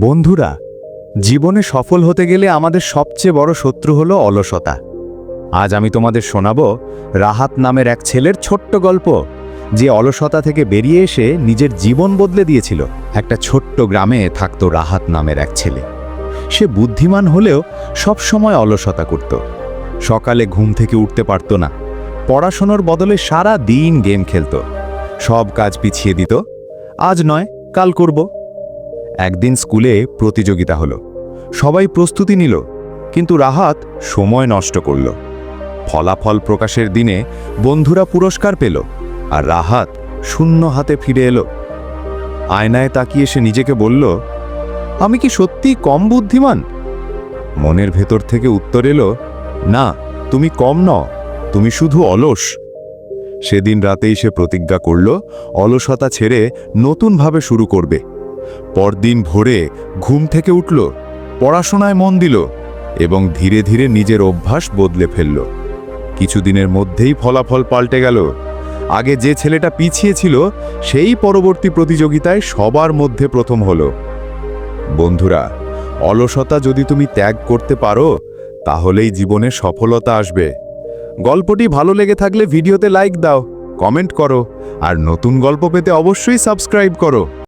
বন্ধুরা, জীবনে সফল হতে গেলে আমাদের সবচেয়ে বড় শত্রু হল অলসতা। আজ আমি তোমাদের শোনাবো রাহাত নামের এক ছেলের ছোট্ট গল্প, যে অলসতা থেকে বেরিয়ে এসে নিজের জীবন বদলে দিয়েছিল। একটা ছোট্ট গ্রামে থাকতো রাহাত নামের এক ছেলে। সে বুদ্ধিমান হলেও সব সময় অলসতা করত। সকালে ঘুম থেকে উঠতে পারত না। পড়াশোনার বদলে সারা দিন গেম খেলত। সব কাজ পিছিয়ে দিত। আজ নয়, কাল করব। একদিন স্কুলে প্রতিযোগিতা হলো। সবাই প্রস্তুতি নিল, কিন্তু রাহাত সময় নষ্ট করল। ফলাফল প্রকাশের দিনে বন্ধুরা পুরস্কার পেল আর রাহাত শূন্য হাতে ফিরে এলো। আয়নায় তাকিয়ে সে নিজেকে বলল, আমি কি সত্যি কম বুদ্ধিমান? মনের ভেতর থেকে উত্তর এলো, না, তুমি কম ন তুমি শুধু অলস। সেদিন রাতেই সে প্রতিজ্ঞা করল, অলসতা ছেড়ে নতুনভাবে শুরু করবে। পরদিন ভোরে ঘুম থেকে উঠল, পড়াশোনায় মন দিল এবং ধীরে ধীরে নিজের অভ্যাস বদলে ফেলল। কিছুদিনের মধ্যেই ফলাফল পাল্টে গেল। আগে যে ছেলেটা পিছিয়ে ছিল, সেই পরবর্তী প্রতিযোগিতায় সবার মধ্যে প্রথম হলো। বন্ধুরা, অলসতা যদি তুমি ত্যাগ করতে পারো, তাহলেই জীবনে সফলতা আসবে। গল্পটি ভালো লেগে থাকলে ভিডিওতে লাইক দাও, কমেন্ট করো, আর নতুন গল্প পেতে অবশ্যই সাবস্ক্রাইব করো।